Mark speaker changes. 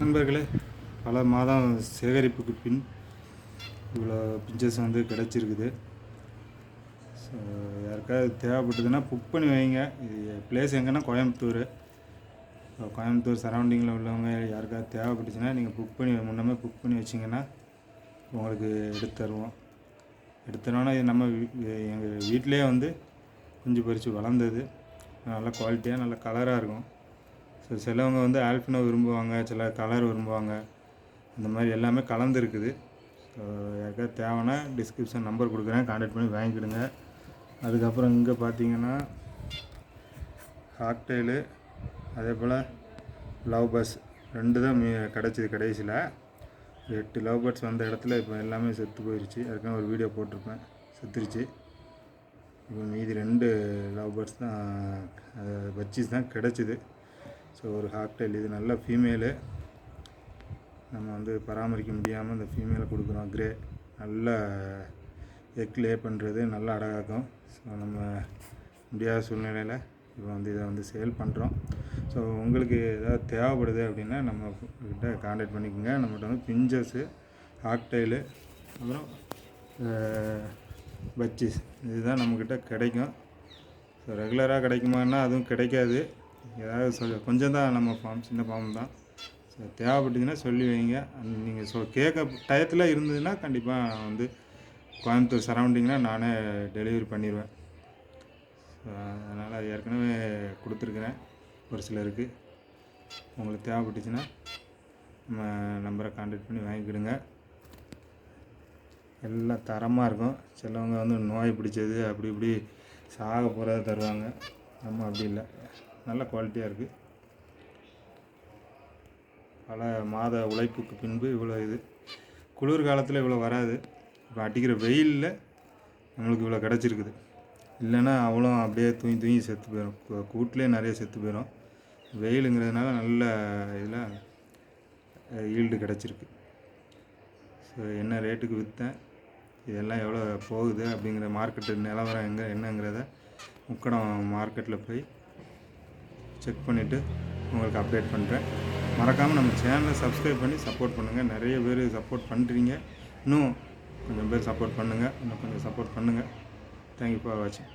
Speaker 1: நண்பர்களே பல மாதம் சேகரிப்புக்கு பின் இவ்வளோ பிஞ்சஸ் வந்து கிடச்சிருக்குது. ஸோ யாருக்காவது தேவைப்பட்டதுன்னா புக் பண்ணி வைங்க. இது பிளேஸ் எங்கன்னா கோயம்புத்தூர். கோயம்புத்தூர் சரௌண்டிங்கில் உள்ளவங்க யாருக்காவது தேவைப்பட்டுச்சுன்னா நீங்கள் புக் பண்ணி முன்னமே புக் பண்ணி வச்சிங்கன்னா உங்களுக்கு எடுத்து தருவோம். எடுத்து இது நம்ம எங்கள் வீட்டிலே வந்து குஞ்சு பறித்து வளர்ந்தது. நல்ல குவாலிட்டியாக நல்ல கலராக இருக்கும். ஸோ சிலவங்க வந்து ஆல்பினோ விரும்புவாங்க சில கலர் விரும்புவாங்க. இந்த மாதிரி எல்லாமே கலந்துருக்குது. ஸோ யாருக்காவது தேவைன்னா டிஸ்கிரிப்ஷன் நம்பர் கொடுக்குறேன். கான்டாக்ட் பண்ணி வாங்கிக்கிடுங்க. அதுக்கப்புறம் இங்கே பார்த்தீங்கன்னா ஹாக்டெயிலு அதே போல் லவ் பஸ் ரெண்டு தான் மீ கிடச்சிது கடைசியில். எட்டு லவ் பேர்ட்ஸ் வந்த இடத்துல இப்போ எல்லாமே செத்து போயிடுச்சு அதுக்கான ஒரு வீடியோ போட்டிருப்பேன். செத்துருச்சு. இப்போ மீதி ரெண்டு லவ் பேர்ட்ஸ் தான் பச்சீஸ் தான் கிடச்சிது. ஸோ ஒரு ஹாக்டைல் இது நல்ல ஃபீமேலு நம்ம வந்து பராமரிக்க முடியாமல் இந்த ஃபீமேலை கொடுக்குறோம். கிரே நல்ல எக் லே பண்ணுறது நல்லா அடகாக்கும். ஸோ நம்ம முடியாத சூழ்நிலையில் இப்போ வந்து இதை வந்து சேல் பண்ணுறோம் ஸோ உங்களுக்கு ஏதாவது தேவைப்படுது அப்படின்னா நம்ம கிட்ட காண்டாக்ட் பண்ணிக்கோங்க. நம்மகிட்ட வந்து பிஞ்சஸ்ஸு ஹாக்டைலு அப்புறம் பச்சிஸ் இதுதான் நம்மக்கிட்ட கிடைக்கும். ஸோ ரெகுலராக கிடைக்குமான்னா அதுவும் கிடைக்காது. ஏதாவது சொல் கொஞ்சம் தான் நம்ம ஃபார்ம் சின்ன ஃபார்ம் தான். ஸோ தேவைப்பட்டுச்சுன்னா சொல்லி வைங்க. நீங்கள் சொ கேட்க டயத்தில் இருந்ததுன்னா கண்டிப்பாக வந்து கோயம்புத்தூர் சரௌண்டிங்னால் நானே டெலிவரி பண்ணிடுவேன் ஸோ அதனால் அது ஏற்கனவே கொடுத்துருக்குறேன். ஒரு சிலருக்கு. உங்களுக்கு தேவைப்பட்டுச்சுன்னா நம்ம நம்பரை கான்டாக்ட் பண்ணி வாங்கிக்கிடுங்க. எல்லாம் தரமாக இருக்கும். சிலவங்க வந்து நோய் பிடிச்சது அப்படி இப்படி சாக போகிறத தருவாங்க. நம்ம அப்படி இல்லை. நல்ல குவாலிட்டியாக இருக்குது பல மாத உழைப்புக்கு பின்பு இவ்வளோ இது. குளிர் காலத்தில் இவ்வளோ வராது. இப்போ அடிக்கிற வெயிலில் நம்மளுக்கு இவ்வளோ கிடச்சிருக்குது. இல்லைன்னா அவ்வளோ அப்படியே தூங்கி தூங்கி செத்து போயிடும் கூட்டிலே நிறைய செத்து போயிடும் வெயிலுங்கிறதுனால நல்ல இதில் ஈல்டு கிடச்சிருக்கு. ஸோ என்ன ரேட்டுக்கு விற்றேன் இதெல்லாம் எவ்வளோ போகுது அப்படிங்கிற மார்க்கெட்டு நிலவரம் எங்கே என்னங்கிறத முக்கடம் மார்க்கெட்டில் போய் செக் பண்ணிவிட்டு உங்களுக்கு அப்டேட் பண்ணுறேன் மறக்காமல் நம்ம சேனலை சப்ஸ்கிரைப் பண்ணி சப்போர்ட் பண்ணுங்கள் நிறைய பேர் சப்போர்ட் பண்ணுறீங்க இன்னும் கொஞ்சம் பேர் சப்போர்ட் பண்ணுங்கள் இன்னும் கொஞ்சம் சப்போர்ட் பண்ணுங்கள் தேங்க்யூ ஃபார் வாட்சிங்